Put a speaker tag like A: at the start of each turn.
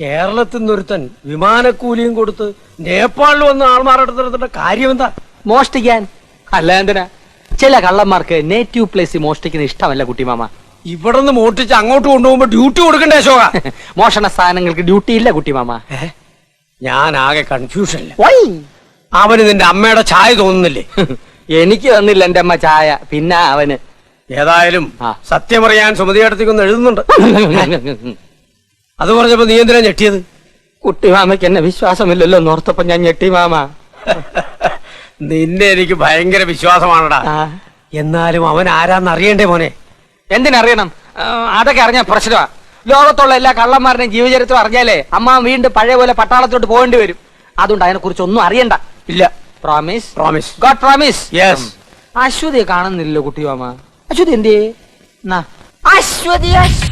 A: കേരളത്തിൽ നിന്നൊരുത്തൻ വിമാനക്കൂലിയും കൊടുത്ത് നേപ്പാളിൽ വന്ന ആൾമാരുടെ കാര്യം എന്താ
B: മോഷ്ടിക്കാൻ. അല്ല എന്തിനാ? ചില കള്ളന്മാർക്ക് നേറ്റീവ് പ്ലേസ് മോഷ്ടിക്കുന്ന ഇഷ്ടമല്ല കുട്ടി മാമ.
A: ഇവിടെ നിന്ന് മോട്ടിച്ച് അങ്ങോട്ട് കൊണ്ടുപോകുമ്പോ ഡ്യൂട്ടി കൊടുക്കണ്ടേ അശോക?
B: മോഷണ സാധനങ്ങൾക്ക് ഡ്യൂട്ടി ഇല്ല കുട്ടി മാമ.
A: ഞാൻ ആകെ കൺഫ്യൂഷനില്ല
B: ഓയ്.
A: അവന് നിന്റെ അമ്മയുടെ ചായ തോന്നുന്നില്ലേ?
B: എനിക്ക് തന്നില്ല എന്റെ അമ്മ ചായ. പിന്നെ അവന്.
A: ഏതായാലും
B: സത്യം
A: പറയാൻ സുമതിയടത്തേക്കൊന്ന് എഴുതുന്നുണ്ട്. അത് പറഞ്ഞപ്പോ നീ എന്തിനാ ഞെട്ടിയത്?
B: കുട്ടി മാമയ്ക്ക് എന്നെ വിശ്വാസമില്ലല്ലോ നോർത്തപ്പോ ഞാൻ ഞെട്ടി മാമ.
A: നിന്നെ എനിക്ക് ഭയങ്കര വിശ്വാസമാണടാ. എന്നാലും അവൻ ആരാന്ന് അറിയണ്ടേ മോനെ?
B: എന്തിനറിയണം? അതൊക്കെ അറിഞ്ഞ പ്രശ്നമാ. ലോകത്തുള്ള എല്ലാ കള്ളന്മാരുടെയും ജീവചരിത്രം അറിഞ്ഞാലേ അമ്മ വീണ്ടും പഴയ പോലെ പട്ടാളത്തോട്ട് പോകേണ്ടി വരും. അതുകൊണ്ട് അതിനെ കുറിച്ച് ഒന്നും അറിയണ്ട.
A: ഇല്ല.
B: Promise
A: promise
B: God promise
A: yes
B: അശ്വതിയെ കാണുന്നില്ലല്ലോ കുട്ടിയോ അമ്മ അശ്വതി എന്തേ അശ്വതി അശ്വതി